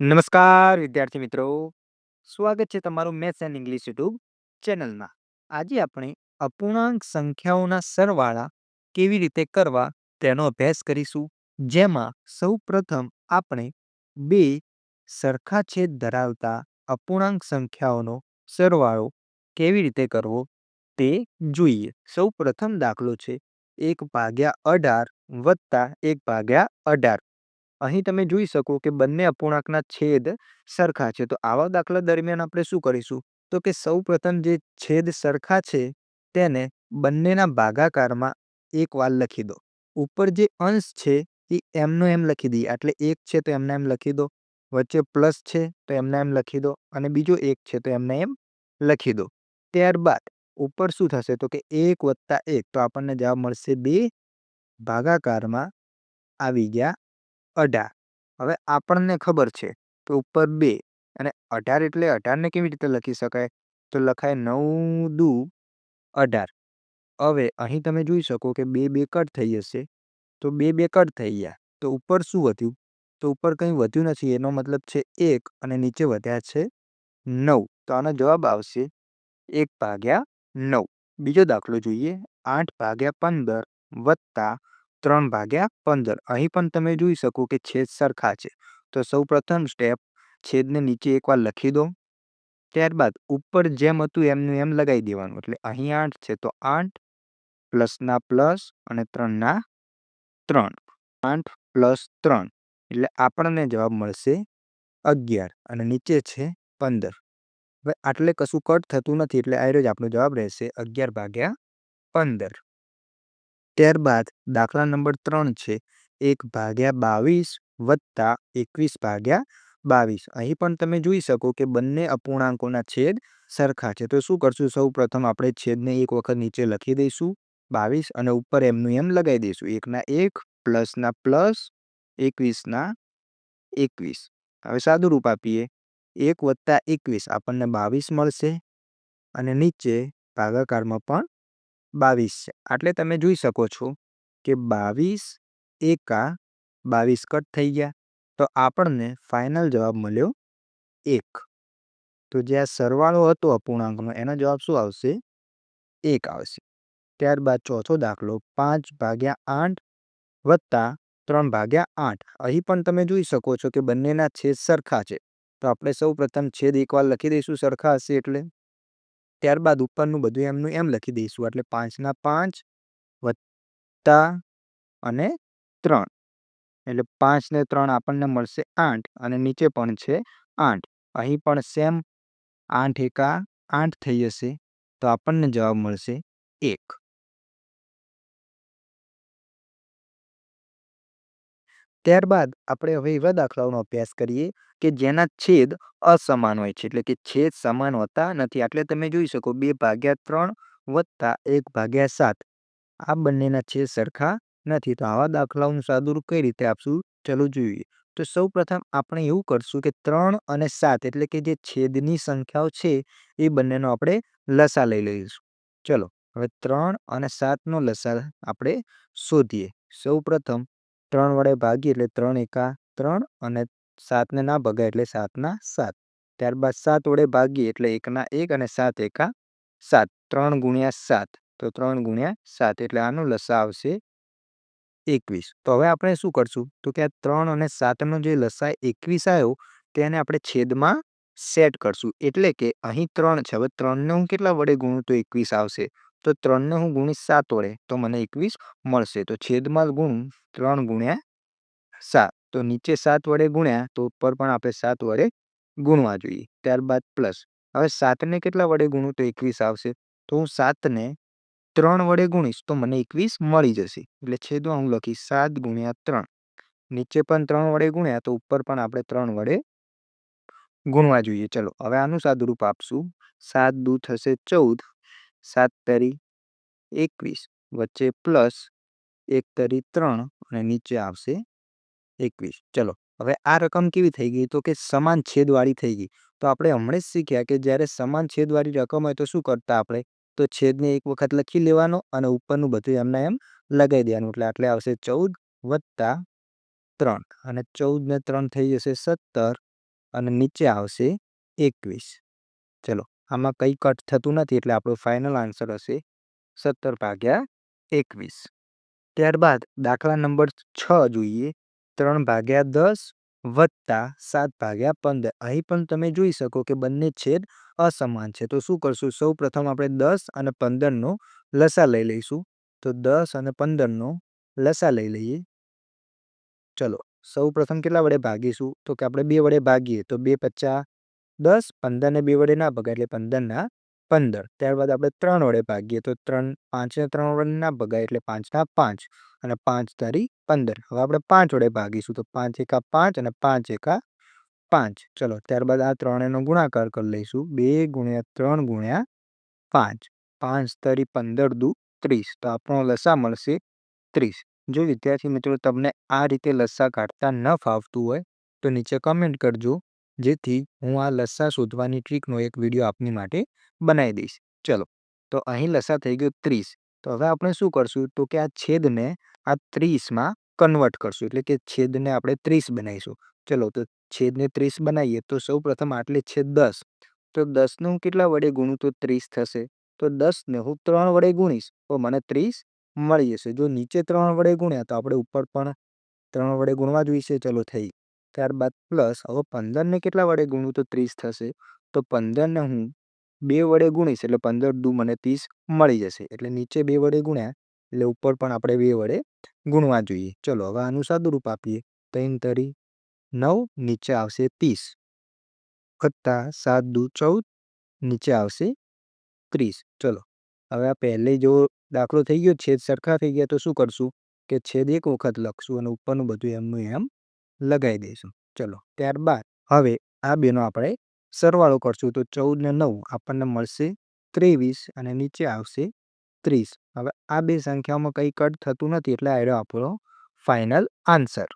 નમસ્કાર, વિદ્યાર્થી મિત્રો. સ્વાગત છે તમારું મેથ્સ એન્ડ ઇંગ્લિશ યુટ્યુબ ચેનલમાં. આજે આપણે અપૂર્ણાંક સંખ્યાઓના સરવાળા કેવી રીતે કરવા તેનો અભ્યાસ કરીશું, જેમાં સૌ પ્રથમ આપણે બે સરખા છેદ ધરાવતા અપૂર્ણાંક સંખ્યાઓનો સરવાળો કેવી રીતે કરવો તે જોઈએ. સૌ પ્રથમ દાખલો છે એક ભાગ્યા અઢાર વત્તા એક ભાગ્યા અઢાર. અહીં તમે જોઈ શકો કે બંને અપૂર્ણાંકના છેદ સરખા છે. તો આવા દાખલા દરમિયાન આપણે શું કરીશું? તો કે સૌપ્રથમ જે છેદ સરખા છે, તેને બંનેના ભાગાકારમાં એક વાર લખી દો. ઉપર જે અંશ છે, એ એમનો એમ લખી દઈએ. એટલે એક છે તો એમને એમ લખી દો. વચ્ચે પ્લસ છે તો એમને એમ લખી દો. અને બીજો એક છે તો એમને એમ લખી દો. ત્યારબાદ ઉપર શું થશે? તો કે એક વત્તા એક. તો આપણને જવાબ મળશે બે ભાગાકારમાં આવી ગયા અઢાર. હવે આપણને ખબર છે કે ઉપર બે અને અઢાર એટલે અઢારને કેવી રીતે લખી શકાય? તો લખાય નવ દુ અઢાર. હવે અહીં તમે જોઈ શકો કે બે બે કટ થઈ જશે. તો બે બે કટ થઈ ગયા. તો ઉપર શું વધ્યું? તો ઉપર કંઈ વધ્યું નથી. એનો મતલબ છે એક અને નીચે વધ્યા છે નવ. તો આનો જવાબ આવશે એક ભાગ્યા નવ. બીજો દાખલો જોઈએ. આઠ ભાગ્યા પંદર વત્તા ત્રણ ભાગ્યા પંદર. અહીં પણ તમે જોઈ શકો કે છેદ સરખા છે. તો સૌ પ્રથમ સ્ટેપ છેદને નીચે એકવાર લખી દો. ત્યારબાદ ઉપર જેમ હતું એમનું એમ લગાવી દેવાનું. એટલે અહીં આઠ છે તો આઠ પ્લસના પ્લસ અને ત્રણના ત્રણ. આઠ પ્લસ ત્રણ. એટલે આપણને જવાબ મળશે અગિયાર અને નીચે છે પંદર. હવે આટલે કશું કટ થતું નથી એટલે આ જ આપણો જવાબ રહેશે અગિયાર ભાગ્યા પંદર. ત્યારબાદ દાખલા નંબર ત્રણ છે, એક ભાગ્યા બાવીસ વત્તા એકવીસ ભાગ્યા બાવીસ. અહીં પણ તમે જોઈ શકો કે બંને અપૂર્ણાંકોના છેદ સરખા છે. તો શું કરશું? સૌ પ્રથમ આપણે છેદને એક વખત નીચે લખી દઈશું. બાવીસ અને ઉપર એમનું એમ લગાવી દઈશું. એકના એક, પ્લસના પ્લસ, એકવીસના એકવીસ. હવે સાદું રૂપ આપીએ. એક વત્તા એકવીસ આપણને બાવીસ મળશે. અને નીચે ભાગાકારમાં પણ બાવીસ છે. એટલે તમે જોઈ શકો છો કે બાવીસ એકા બાવીસ કટ થઈ ગયા. તો આપણને ફાઇનલ જવાબ મળ્યો એક. તો જે આ સરવાળો હતો અપૂર્ણાંકનો, એનો જવાબ શું આવશે? એક આવશે. ત્યારબાદ ચોથો દાખલો પાંચ ભાગ્યા આઠ વત્તા ત્રણ ભાગ્યા આઠ. અહીં પણ તમે જોઈ શકો છો કે બંનેના છેદ સરખા છે. તો આપણે સૌ પ્રથમ છેદ એકવાર લખી દઈશું સરખા હશે એટલે. ત્યારબાદ ઉપરનું બધું એમનું એમ લખી દઈશું. એટલે પાંચના પાંચ વત્તા અને ત્રણ. એટલે પાંચ ને ત્રણ આપણને મળશે આઠ અને નીચે પણ છે આઠ. અહીં પણ સેમ આઠ એકા આઠ થઈ જશે. તો આપણને જવાબ મળશે એક. ત્યારબાદ આપણે હવે એવા દાખલાઓનો અભ્યાસ કરીએ કે જેના છેદ અસમાન હોય છે. એટલે કે છેદ સમાન હોતા નથી. એટલે તમે જોઈ શકો બે ભાગ્યા ત્રણ વત્તા એક ભાગ્યા સાત. આ બંનેના છેદ સરખા નથી. તો આવા દાખલાઓનું સાદુરૂપ કઈ રીતે આપશું? ચલો જોઈએ. તો સૌ પ્રથમ આપણે એવું કરશું કે ત્રણ અને સાત, એટલે કે જે છેદની સંખ્યાઓ છે, એ બંનેનો આપણે લસા લઈ લઈશું. ચલો, હવે ત્રણ અને સાતનો લસા આપણે શોધીએ. સૌ પ્રથમ ત્રણ વડે ભાગીએ એટલે ત્રણ એકા ત્રણ અને સાતને ના ભગાય એટલે સાતના સાત. ત્યારબાદ સાત વડે ભાગીએ એટલે એકના એક અને સાત એકા સાત. ત્રણ ગુણ્યા સાત. તો ત્રણ ગુણ્યા સાત એટલે આનો લસા આવશે એકવીસ. તો હવે આપણે શું કરશું? તો કે આ ત્રણ અને સાતનો જે લસા એકવીસ આવ્યો તેને આપણે છેદમાં સેટ કરશું. એટલે કે અહીં ત્રણ છે. હવે ત્રણને હું કેટલા વડે ગુણું? તો એકવીસ આવશે. તો ત્રણને હું ગુણીશ સાત વડે, તો મને એકવીસ મળશે. તો છેદમાં ગુણ ત્રણ ગુણ્યા સાત. તો નીચે સાત વડે ગુણ્યા, તો ઉપર પણ આપણે સાત વડે ગુણવા જોઈએ. ત્યારબાદ પ્લસ. હવે સાતને કેટલા વડે ગુણું? તો એકવીસ આવશે. તો હું સાતને ત્રણ વડે ગુણીશ, તો મને એકવીસ મળી જશે. એટલે છેદમાં હું લખીશ સાત ગુણ્યા ત્રણ. નીચે પણ ત્રણ વડે ગુણ્યા, તો ઉપર પણ આપણે ત્રણ વડે ગુણવા જોઈએ. ચલો, હવે આનું સાદુરૂપ આપશું. સાત દૂ થશે ચૌદ. સાત તરી એકવીસ, વચ્ચે પ્લસ એક તરી ત્રણ અને નીચે આવશે એકવીસ. ચલો, હવે આ રકમ કેવી થઈ ગઈ? તો કે સમાન છેદવાળી થઈ ગઈ. તો આપણે હમણાં જ શીખ્યા કે જ્યારે સમાન છેદવાળી રકમ હોય તો શું કરતા આપણે? તો છેદને એક વખત લખી લેવાનો અને ઉપરનું બધું એમને એમ લગાવી દેવાનું. એટલે આટલે આવશે ચૌદ વત્તા ત્રણ અને ચૌદ ને ત્રણ થઈ જશે સત્તર અને નીચે આવશે એકવીસ. ચલો, આમાં કંઈ કટ થતું નથી એટલે આપણો ફાઇનલ આન્સર હશે સત્તર ભાગ્યા એકવીસ. ત્યારબાદ દાખલા નંબર છ જોઈએ. ત્રણ ભાગ્યા દસ વત્તા સાત ભાગ્યા પંદર. અહીં પણ તમે જોઈ શકો કે બંને છેદ અસમાન છે. તો શું કરશું? સૌ પ્રથમ આપણે દસ અને પંદરનો લસા લઈ લઈશું. તો દસ અને પંદરનો લસા લઈ લઈએ. ચલો, સૌ પ્રથમ કેટલા વડે ભાગીશું? તો કે આપણે બે વડે ભાગીએ તો બે પચાસ દસ. પંદરને બે વડે ના ભગાય એટલે પંદરના પંદર, ત્યારબાદ આપણે ત્રણ વડે ભાગીએ તો ત્રણ પાંચને ત્રણ વડે ના ભગાય એટલે પાંચના પાંચ અને પાંચ તારી પંદર. હવે આપણે પાંચ વડે ભાગીશું તો પાંચ એકા પાંચ અને પાંચ એકા પાંચ. ચલો, ત્યારબાદ આ ત્રણેયનો ગુણાકાર કરી લઈશું. બે ગુણ્યા ત્રણ ગુણ્યા પાંચ. પાંચ તારી પંદર દુ ત્રીસ. તો આપણો લસા મળશે ત્રીસ. જો વિદ્યાર્થી મિત્રો તમને આ રીતે લસ્સા કાઢતા ન ફાવતું હોય તો નીચે કમેન્ટ કરજો. જેથી હું આ લસ્સા શોધવાની ટ્રીકનો એક વીડિયો આપની માટે બનાવી દઈશ. ચલો, તો અહીં લસા થઈ ગયો ત્રીસ. તો હવે આપણે શું કરશું? તો કે આ છેદને આ ત્રીસમાં કન્વર્ટ કરશું, એટલે કે છેદને આપણે ત્રીસ બનાવીશું. ચલો, તો છેદને ત્રીસ બનાવીએ, તો સૌ પ્રથમ આટલે છેદ દસ. તો દસને કેટલા વડે ગુણું? તો ત્રીસ થશે. તો દસને હું ત્રણ વડે ગુણીશ, તો મને ત્રીસ મળી જશે. જો નીચે ત્રણ વડે ગુણ્યા, તો આપણે ઉપર પણ ત્રણ વડે ગુણવા જોઈશે ચલો થઈ ત્યારબાદ પ્લસ હવે પંદરને કેટલા વડે ગુણું તો ત્રીસ થશે. તો પંદરને હું બે વડે ગુણીશ એટલે પંદર દુ મને ત્રીસ મળી જશે. એટલે નીચે બે વડે ગુણ્યા એટલે ઉપર પણ આપણે બે વડે ગુણવા જોઈએ. ચલો હવે આનું સાદુરૂપ આપીએ. ત્રણ તરી નવ, નીચે આવશે ત્રીસ. વત્તા સાત દુ ચૌદ, નીચે આવશે ત્રીસ. ચલો, હવે આ પહેલે જો દાખલો થઈ ગયો, છેદ સરખા થઈ ગયા તો શું કરશું? કે છેદ એક વખત લખશું અને ઉપરનું બધું એમનું એમ લગાવી દઈશું. ચલો, ત્યારબાદ હવે આ બેનો આપણે સરવાળો કરશું. તો ચૌદ ને નવ આપણને મળશે ત્રેવીસ અને નીચે આવશે ત્રીસ. હવે આ બે સંખ્યાઓમાં કંઈ કટ થતું નથી એટલે આવ્યો આપણો ફાઇનલ આન્સર